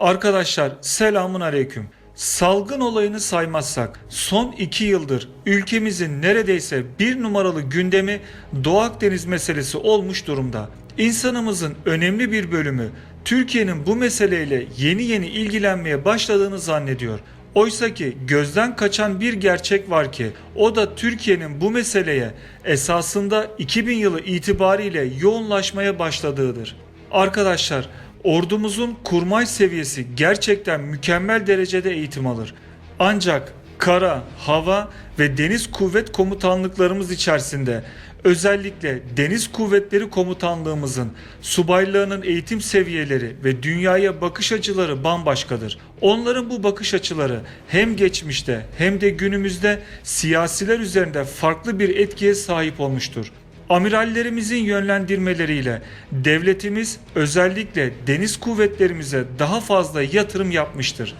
Arkadaşlar selamun aleyküm. Salgın olayını saymazsak son 2 yıldır ülkemizin neredeyse bir numaralı gündemi Doğu Akdeniz meselesi olmuş durumda. İnsanımızın önemli bir bölümü Türkiye'nin bu meseleyle yeni yeni ilgilenmeye başladığını zannediyor. Oysa ki gözden kaçan bir gerçek var ki o da Türkiye'nin bu meseleye esasında 2000 yılı itibariyle yoğunlaşmaya başladığıdır. Arkadaşlar ordumuzun kurmay seviyesi gerçekten mükemmel derecede eğitim alır. Ancak kara, hava ve deniz kuvvet komutanlıklarımız içerisinde özellikle Deniz Kuvvetleri Komutanlığımızın subaylığının eğitim seviyeleri ve dünyaya bakış açıları bambaşkadır. Onların bu bakış açıları hem geçmişte hem de günümüzde siyasiler üzerinde farklı bir etkiye sahip olmuştur. Amirallerimizin yönlendirmeleriyle devletimiz özellikle deniz kuvvetlerimize daha fazla yatırım yapmıştır.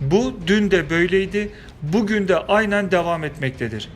Bu dün de böyleydi, bugün de aynen devam etmektedir.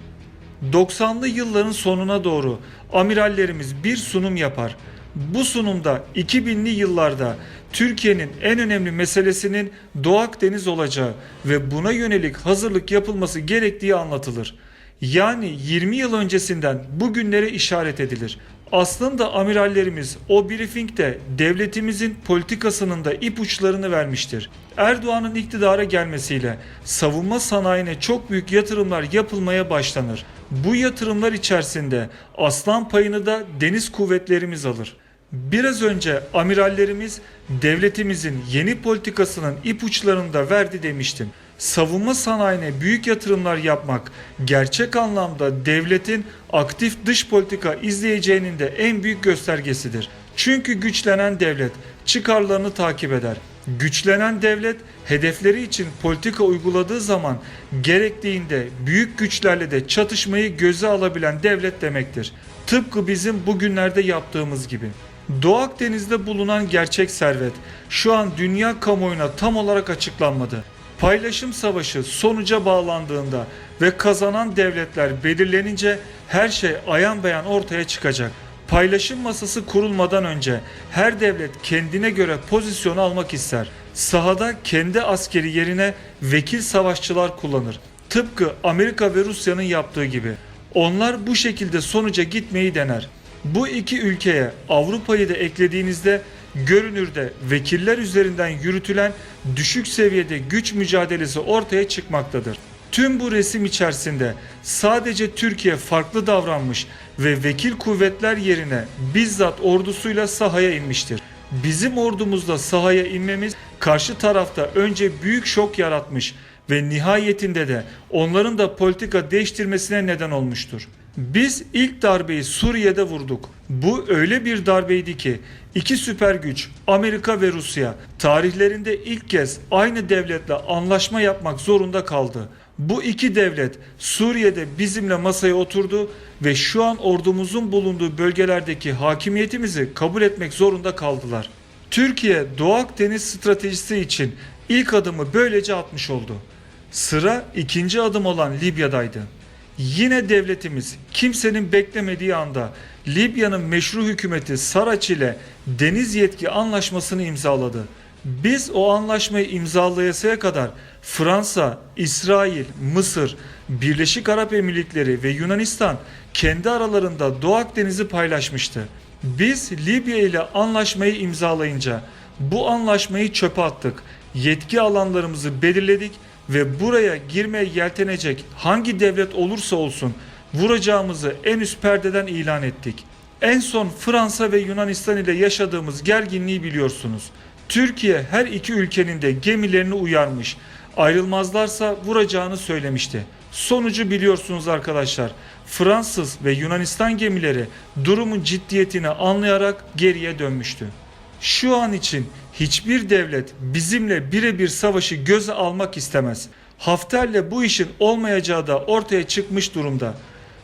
90'lı yılların sonuna doğru amirallerimiz bir sunum yapar. Bu sunumda 2000'li yıllarda Türkiye'nin en önemli meselesinin Doğu Akdeniz olacağı ve buna yönelik hazırlık yapılması gerektiği anlatılır. Yani 20 yıl öncesinden bugünlere işaret edilir. Aslında amirallerimiz o briefingde devletimizin politikasının da ipuçlarını vermiştir. Erdoğan'ın iktidara gelmesiyle savunma sanayine çok büyük yatırımlar yapılmaya başlanır. Bu yatırımlar içerisinde aslan payını da deniz kuvvetlerimiz alır. Biraz önce amirallerimiz devletimizin yeni politikasının ipuçlarını da verdi demiştim. Savunma sanayine büyük yatırımlar yapmak gerçek anlamda devletin aktif dış politika izleyeceğinin de en büyük göstergesidir. Çünkü güçlenen devlet çıkarlarını takip eder. Güçlenen devlet hedefleri için politika uyguladığı zaman gerektiğinde büyük güçlerle de çatışmayı göze alabilen devlet demektir. Tıpkı bizim bugünlerde yaptığımız gibi. Doğu Akdeniz'de bulunan gerçek servet şu an dünya kamuoyuna tam olarak açıklanmadı. Paylaşım savaşı sonuca bağlandığında ve kazanan devletler belirlenince her şey ayan beyan ortaya çıkacak. Paylaşım masası kurulmadan önce her devlet kendine göre pozisyon almak ister. Sahada kendi askeri yerine vekil savaşçılar kullanır. Tıpkı Amerika ve Rusya'nın yaptığı gibi. Onlar bu şekilde sonuca gitmeyi dener. Bu iki ülkeye Avrupa'yı da eklediğinizde görünürde vekiller üzerinden yürütülen düşük seviyede güç mücadelesi ortaya çıkmaktadır. Tüm bu resim içerisinde sadece Türkiye farklı davranmış ve vekil kuvvetler yerine bizzat ordusuyla sahaya inmiştir. Bizim ordumuzda sahaya inmemiz karşı tarafta önce büyük şok yaratmış ve nihayetinde de onların da politika değiştirmesine neden olmuştur. Biz ilk darbeyi Suriye'de vurduk. Bu öyle bir darbeydi ki iki süper güç Amerika ve Rusya tarihlerinde ilk kez aynı devletle anlaşma yapmak zorunda kaldı. Bu iki devlet Suriye'de bizimle masaya oturdu ve şu an ordumuzun bulunduğu bölgelerdeki hakimiyetimizi kabul etmek zorunda kaldılar. Türkiye Doğu Akdeniz stratejisi için ilk adımı böylece atmış oldu. Sıra ikinci adım olan Libya'daydı. Yine devletimiz kimsenin beklemediği anda Libya'nın meşru hükümeti Saraç ile deniz yetki anlaşmasını imzaladı. Biz o anlaşmayı imzalayasaya kadar Fransa, İsrail, Mısır, Birleşik Arap Emirlikleri ve Yunanistan kendi aralarında Doğu Akdeniz'i paylaşmıştı. Biz Libya ile anlaşmayı imzalayınca bu anlaşmayı çöpe attık. Yetki alanlarımızı belirledik ve buraya girmeye yeltenecek hangi devlet olursa olsun vuracağımızı en üst perdeden ilan ettik. En son Fransa ve Yunanistan ile yaşadığımız gerginliği biliyorsunuz. Türkiye her iki ülkenin de gemilerini uyarmış. Ayrılmazlarsa vuracağını söylemişti. Sonucu biliyorsunuz arkadaşlar. Fransız ve Yunanistan gemileri durumun ciddiyetini anlayarak geriye dönmüştü. Şu an için hiçbir devlet bizimle birebir savaşı göze almak istemez. Hafter'le bu işin olmayacağı da ortaya çıkmış durumda.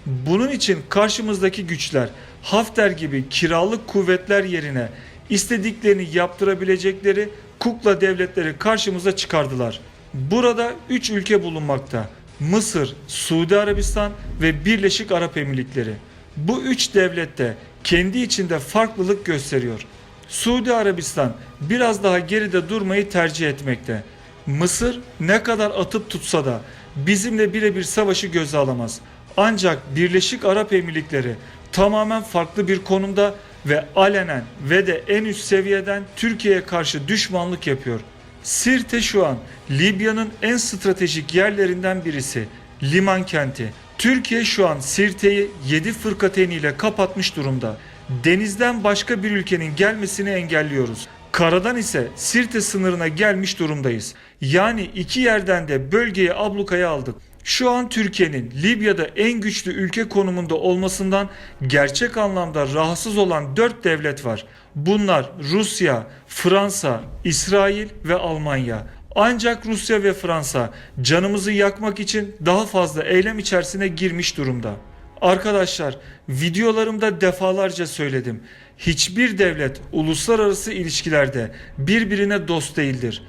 Bunun için karşımızdaki güçler Hafter gibi kiralık kuvvetler yerine istediklerini yaptırabilecekleri kukla devletleri karşımıza çıkardılar. Burada 3 ülke bulunmakta. Mısır, Suudi Arabistan ve Birleşik Arap Emirlikleri. Bu üç devlet de kendi içinde farklılık gösteriyor. Suudi Arabistan biraz daha geride durmayı tercih etmekte. Mısır ne kadar atıp tutsa da bizimle birebir savaşı göze alamaz. Ancak Birleşik Arap Emirlikleri tamamen farklı bir konumda ve alenen ve de en üst seviyeden Türkiye'ye karşı düşmanlık yapıyor. Sirte şu an Libya'nın en stratejik yerlerinden birisi. Liman kenti. Türkiye şu an Sirte'yi 7 fırkateyniyle kapatmış durumda. Denizden başka bir ülkenin gelmesini engelliyoruz. Karadan ise Sirte sınırına gelmiş durumdayız. Yani iki yerden de bölgeyi ablukaya aldık. Şu an Türkiye'nin Libya'da en güçlü ülke konumunda olmasından gerçek anlamda rahatsız olan 4 devlet var. Bunlar Rusya, Fransa, İsrail ve Almanya. Ancak Rusya ve Fransa canımızı yakmak için daha fazla eylem içerisine girmiş durumda. Arkadaşlar videolarımda defalarca söyledim. Hiçbir devlet uluslararası ilişkilerde birbirine dost değildir.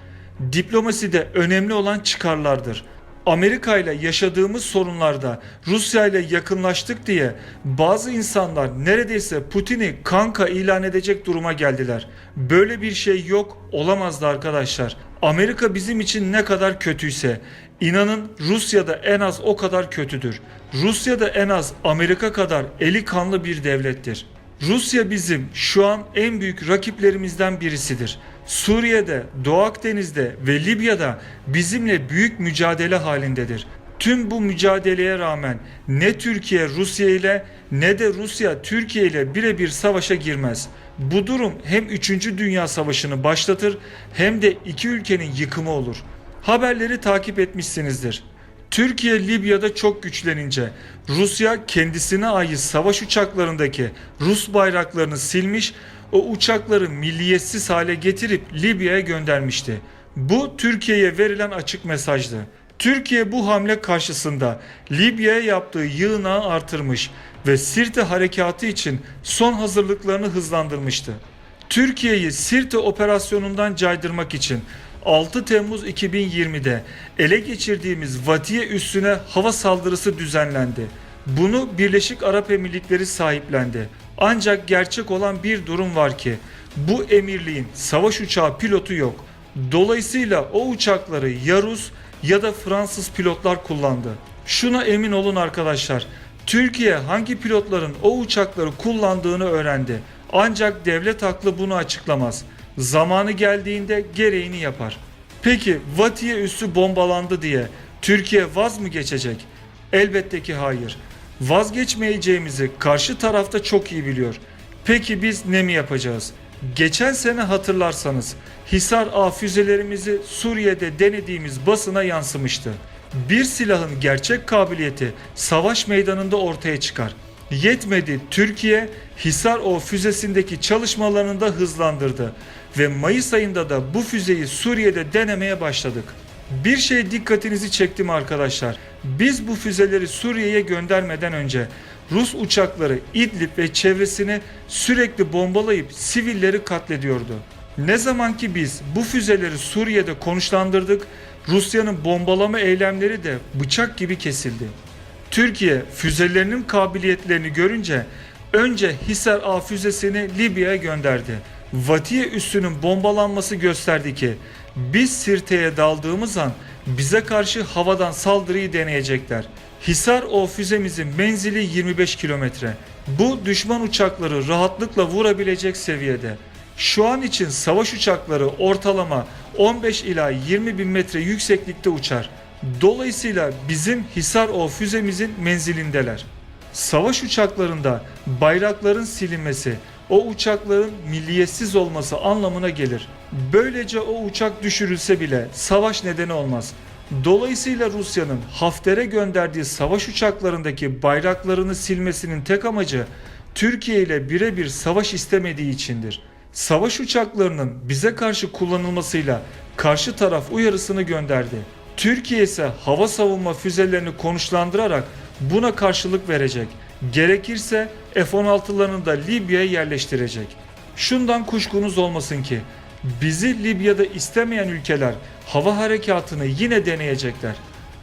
Diplomaside önemli olan çıkarlardır. Amerika ile yaşadığımız sorunlarda Rusya ile yakınlaştık diye bazı insanlar neredeyse Putin'i kanka ilan edecek duruma geldiler. Böyle bir şey yok olamazdı arkadaşlar. Amerika bizim için ne kadar kötüyse inanın Rusya da en az o kadar kötüdür. Rusya da en az Amerika kadar eli kanlı bir devlettir. Rusya bizim şu an en büyük rakiplerimizden birisidir. Suriye'de, Doğu Akdeniz'de ve Libya'da bizimle büyük mücadele halindedir. Tüm bu mücadeleye rağmen ne Türkiye Rusya ile ne de Rusya Türkiye ile birebir savaşa girmez. Bu durum hem 3. Dünya Savaşı'nı başlatır hem de iki ülkenin yıkımı olur. Haberleri takip etmişsinizdir. Türkiye Libya'da çok güçlenince Rusya kendisine ait savaş uçaklarındaki Rus bayraklarını silmiş, o uçakları milliyetsiz hale getirip Libya'ya göndermişti. Bu Türkiye'ye verilen açık mesajdı. Türkiye bu hamle karşısında Libya'ya yaptığı yığınağı artırmış ve Sirte harekatı için son hazırlıklarını hızlandırmıştı. Türkiye'yi Sirte operasyonundan caydırmak için 6 Temmuz 2020'de ele geçirdiğimiz Vatiye üssüne hava saldırısı düzenlendi. Bunu Birleşik Arap Emirlikleri sahiplendi. Ancak gerçek olan bir durum var ki bu emirliğin savaş uçağı pilotu yok. Dolayısıyla o uçakları ya Rus ya da Fransız pilotlar kullandı. Şuna emin olun arkadaşlar. Türkiye hangi pilotların o uçakları kullandığını öğrendi. Ancak devlet aklı bunu açıklamaz. Zamanı geldiğinde gereğini yapar. Peki Vatiye üssü bombalandı diye Türkiye vaz mı geçecek? Elbette ki hayır. Vazgeçmeyeceğimizi karşı tarafta çok iyi biliyor. Peki biz ne mi yapacağız? Geçen sene hatırlarsanız Hisar A füzelerimizi Suriye'de denediğimiz basına yansımıştı. Bir silahın gerçek kabiliyeti savaş meydanında ortaya çıkar. Yetmedi Türkiye Hisar O füzesindeki çalışmalarını da hızlandırdı ve Mayıs ayında da bu füzeyi Suriye'de denemeye başladık. Bir şey dikkatinizi çekti mi arkadaşlar? Biz bu füzeleri Suriye'ye göndermeden önce Rus uçakları İdlib ve çevresini sürekli bombalayıp sivilleri katlediyordu. Ne zaman ki biz bu füzeleri Suriye'de konuşlandırdık, Rusya'nın bombalama eylemleri de bıçak gibi kesildi. Türkiye füzelerinin kabiliyetlerini görünce önce Hisar A füzesini Libya'ya gönderdi. Vatiye üssünün bombalanması gösterdi ki biz Sirte'ye daldığımız an bize karşı havadan saldırıyı deneyecekler. Hisar O füzemizin menzili 25 kilometre. Bu düşman uçakları rahatlıkla vurabilecek seviyede. Şu an için savaş uçakları ortalama 15 ila 20 bin metre yükseklikte uçar. Dolayısıyla bizim Hisar O füzemizin menzilindeler. Savaş uçaklarında bayrakların silinmesi, o uçakların milliyetsiz olması anlamına gelir. Böylece o uçak düşürülse bile savaş nedeni olmaz. Dolayısıyla Rusya'nın Hafter'e gönderdiği savaş uçaklarındaki bayraklarını silmesinin tek amacı Türkiye ile birebir savaş istemediği içindir. Savaş uçaklarının bize karşı kullanılmasıyla karşı taraf uyarısını gönderdi. Türkiye ise hava savunma füzelerini konuşlandırarak buna karşılık verecek. Gerekirse F-16'larını da Libya'ya yerleştirecek. Şundan kuşkunuz olmasın ki bizi Libya'da istemeyen ülkeler hava harekatını yine deneyecekler.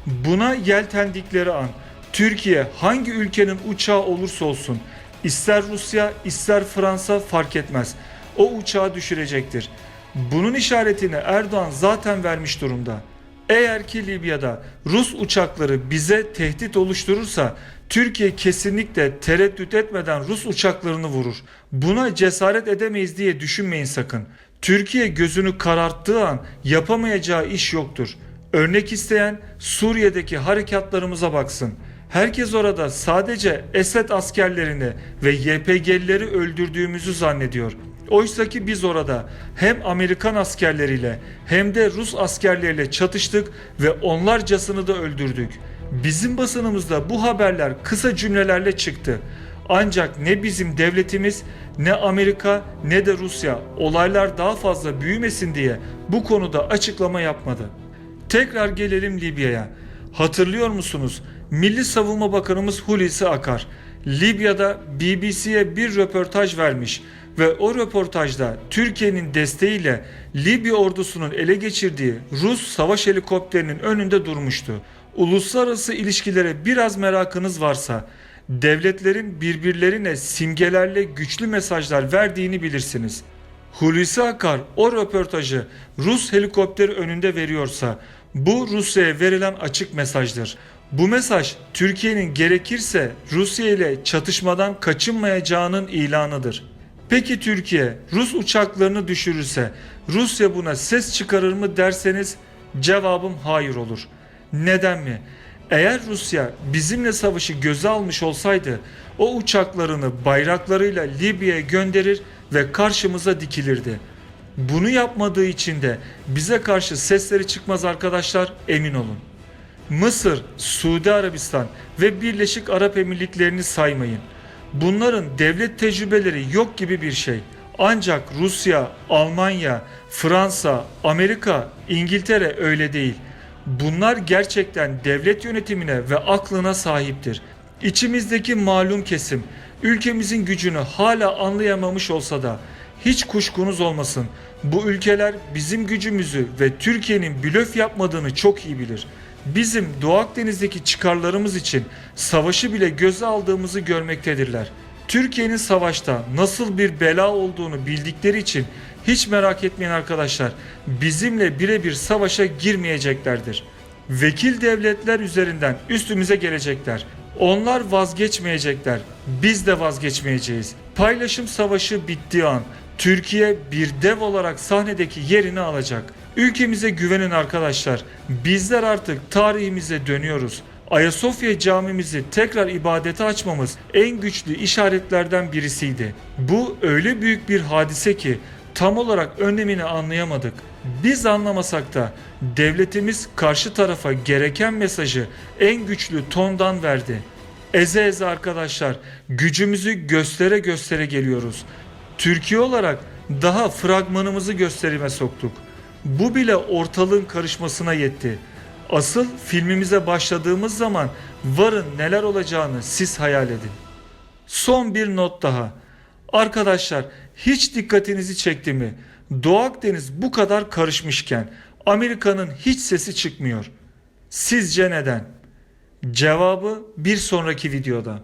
Buna yeltendikleri an Türkiye hangi ülkenin uçağı olursa olsun ister Rusya ister Fransa fark etmez. o uçağı düşürecektir. Bunun işaretini Erdoğan zaten vermiş durumda. Eğer ki Libya'da Rus uçakları bize tehdit oluşturursa Türkiye kesinlikle tereddüt etmeden Rus uçaklarını vurur. Buna cesaret edemeyiz diye düşünmeyin sakın. Türkiye gözünü kararttığı an yapamayacağı iş yoktur. Örnek isteyen Suriye'deki harekatlarımıza baksın. Herkes orada sadece Esed askerlerini ve YPG'lileri öldürdüğümüzü zannediyor. Oysaki biz orada hem Amerikan askerleriyle hem de Rus askerleriyle çatıştık ve onlarcasını da öldürdük. Bizim basınımızda bu haberler kısa cümlelerle çıktı. Ancak ne bizim devletimiz ne Amerika ne de Rusya olaylar daha fazla büyümesin diye bu konuda açıklama yapmadı. Tekrar gelelim Libya'ya. Hatırlıyor musunuz? Milli Savunma Bakanımız Hulusi Akar Libya'da BBC'ye bir röportaj vermiş ve o röportajda Türkiye'nin desteğiyle Libya ordusunun ele geçirdiği Rus savaş helikopterinin önünde durmuştu. Uluslararası ilişkilere biraz merakınız varsa devletlerin birbirlerine simgelerle güçlü mesajlar verdiğini bilirsiniz. Hulusi Akar o röportajı Rus helikopteri önünde veriyorsa bu Rusya'ya verilen açık mesajdır. Bu mesaj Türkiye'nin gerekirse Rusya ile çatışmadan kaçınmayacağının ilanıdır. Peki Türkiye Rus uçaklarını düşürürse Rusya buna ses çıkarır mı derseniz cevabım hayır olur. Neden mi? Eğer Rusya bizimle savaşı göze almış olsaydı o uçaklarını bayraklarıyla Libya'ya gönderir ve karşımıza dikilirdi. Bunu yapmadığı için de bize karşı sesleri çıkmaz arkadaşlar emin olun. Mısır, Suudi Arabistan ve Birleşik Arap Emirlikleri'ni saymayın. Bunların devlet tecrübeleri yok gibi bir şey. Ancak Rusya, Almanya, Fransa, Amerika, İngiltere öyle değil. Bunlar gerçekten devlet yönetimine ve aklına sahiptir. İçimizdeki malum kesim ülkemizin gücünü hala anlayamamış olsa da hiç kuşkunuz olmasın. Bu ülkeler bizim gücümüzü ve Türkiye'nin blöf yapmadığını çok iyi bilir. Bizim Doğu Akdeniz'deki çıkarlarımız için savaşı bile göze aldığımızı görmektedirler. Türkiye'nin savaşta nasıl bir bela olduğunu bildikleri için hiç merak etmeyin arkadaşlar. Bizimle birebir savaşa girmeyeceklerdir. Vekil devletler üzerinden üstümüze gelecekler. Onlar vazgeçmeyecekler. Biz de vazgeçmeyeceğiz. Paylaşım savaşı bittiği an Türkiye bir dev olarak sahnedeki yerini alacak. Ülkemize güvenin arkadaşlar. Bizler artık tarihimize dönüyoruz. Ayasofya camimizi tekrar ibadete açmamız en güçlü işaretlerden birisiydi. Bu öyle büyük bir hadise ki tam olarak önemini anlayamadık. Biz anlamasak da devletimiz karşı tarafa gereken mesajı en güçlü tondan verdi. Eze eze arkadaşlar gücümüzü göstere göstere geliyoruz. Türkiye olarak daha fragmanımızı gösterime soktuk. Bu bile ortalığın karışmasına yetti. Asıl filmimize başladığımız zaman varın neler olacağını siz hayal edin. Son bir not daha. Arkadaşlar hiç dikkatinizi çekti mi? Doğu Akdeniz bu kadar karışmışken Amerika'nın hiç sesi çıkmıyor. Sizce neden? Cevabı bir sonraki videoda.